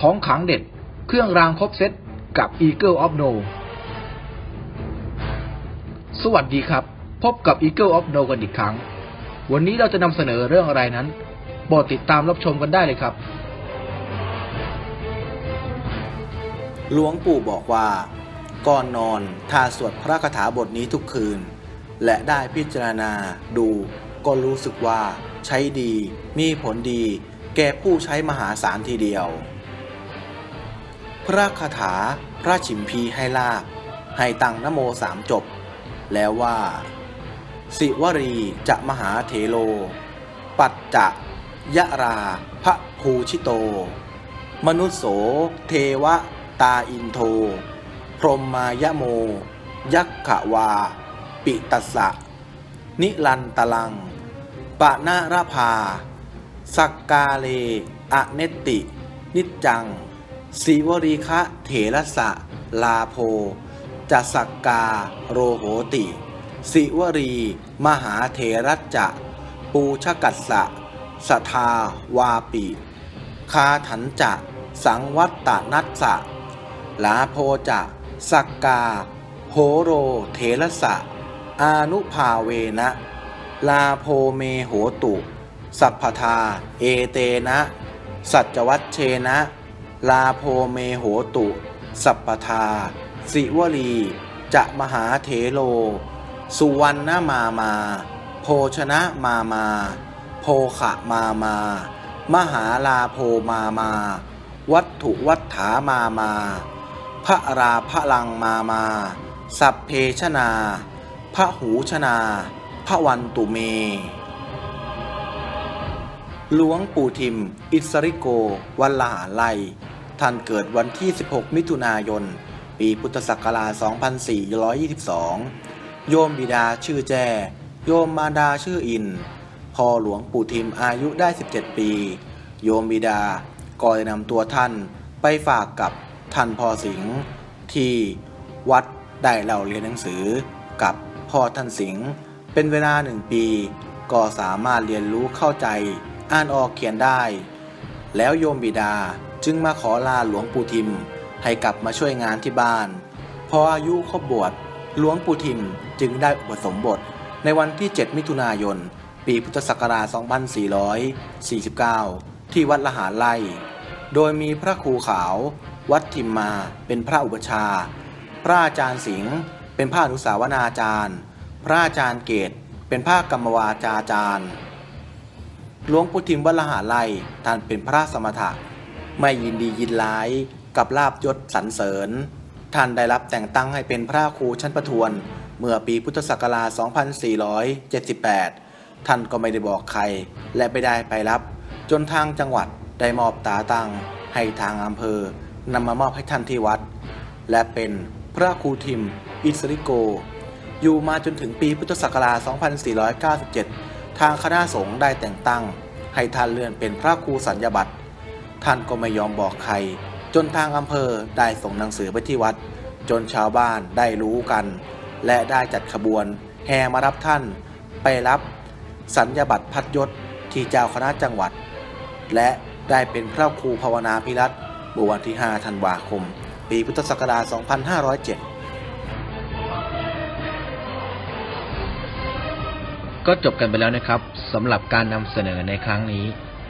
ของขังเด็ด เครื่องรางครบเซตกับ Eagle of No สวัสดีครับ พบกับ Eagle of No กันอีกครั้ง วันนี้เราจะนำเสนอเรื่องอะไรนั้นโปรดติดตามรับชมกันได้เลยครับ หลวงปู่บอกว่า ก่อนนอนถ้าสวดพระคาถาบทนี้ทุกคืน และได้พิจารณาดูก็รู้สึกว่าใช้ดี มีผลดี แก่ผู้ใช้มหาศาลทีเดียว พระคาถาพระฉิมพีให้ลาบให้ตังนโมสามจบ แล้วว่า สิวรีจะมหาเถโล ปัจจะยะราพระภูชิโต มนุษโส เทวะ ตาอินโท พรหมมายโม ยักขวา ปิตสะ นิลันตลัง ปะนาราภา สักกาเล อเนตตินิจจัง สีวรีคะเถระสะ ลาโพจะสักกาโรโหติ สิวรี มหาเถรัจจะ ปูชกัสสะสทาวาปิ คาถันจะ สังวัตตนัสสะ ลาโพจะสักกาโหโรเถระสะ อานุภาเวนะ ลาโพเมโหตุ สัพพทา เอเตนะ สัจวัชเชนะ ลาโพเมโหตุ สัพพทา สิวลี จะมหาเถโล สุวรรณมามา โภชนะมามา โภขะมามา มหาลาโพมามา วัตถุวัฏฐามามา พระราพระลังมามา สัพเพชนา พระหูชนา พระวันตุเมหลวงปู่ทิม อิสริโก วัลลาไล ท่านเกิดวันที่ 16 มิถุนายน ปีพุทธศักราช 2422 โยมบิดาชื่อแจ โยมมารดาชื่ออิน พ่อหลวงปู่ทิมอายุได้ 17 ปี โยมบิดาก็ได้นำตัวท่านไปฝากกับท่านพ่อสิงห์ที่วัดได้เล่าเรียนหนังสือกับพ่อท่านสิงห์เป็นเวลาหนึ่งปี ก็สามารถเรียนรู้เข้าใจอ่านออกเขียนได้ แล้วโยมบิดา จึงมาขอลาหลวงปู่ทิม ให้กลับมาช่วยงานที่บ้าน พออายุครบบวชหลวงปู่ทิมจึงได้อุปสมบท ในวันที่ 7 มิถุนายน ปีพุทธศักราช 2449 ที่วัดละหารไล่ โดยมีพระครูขาว วัดทิมมาเป็นพระอุปชา พระอาจารย์สิงห์เป็นพระอนุสาวนาจารย์ พระอาจารย์เกตเป็นพระกรรมวาจาจารย์หลวงปู่ทิมวัดละหารไล่ท่านเป็นพระสมถะ ไม่ยินดียินร้ายกับลาบยศสรรเสริญ ท่านได้รับแต่งตั้งให้เป็นพระครูชั้นประทวน เมื่อปีพุทธศักราช 2478 ท่านก็ไม่ได้บอกใคร และไม่ได้ไปรับ จนทางจังหวัดได้มอบตาตังให้ทางอำเภอนำมามอบให้ท่านที่วัด และเป็นพระครูทิม อิสริโก อยู่มาจนถึงปีพุทธศักราช 2497 ทางคณะสงฆ์ได้แต่งตั้ง ให้ท่านเลื่อนเป็นพระครูสัญญาบัตร ท่านก็ไม่ยอมบอกใคร จนทางอำเภอได้ส่งหนังสือไปที่วัด จนชาวบ้านได้รู้กัน และได้จัดขบวน แห่มารับท่าน ไปรับสัญญาบัตรพัดยศที่เจ้าคณะจังหวัด และได้เป็นพระครูภาวนาพิรัตน์เมื่อวันที่ 5 ธันวาคม ปีพุทธศักราช 2507ก็จบกันไปแล้วนะครับสำหรับการนำเสนอในครั้งนี้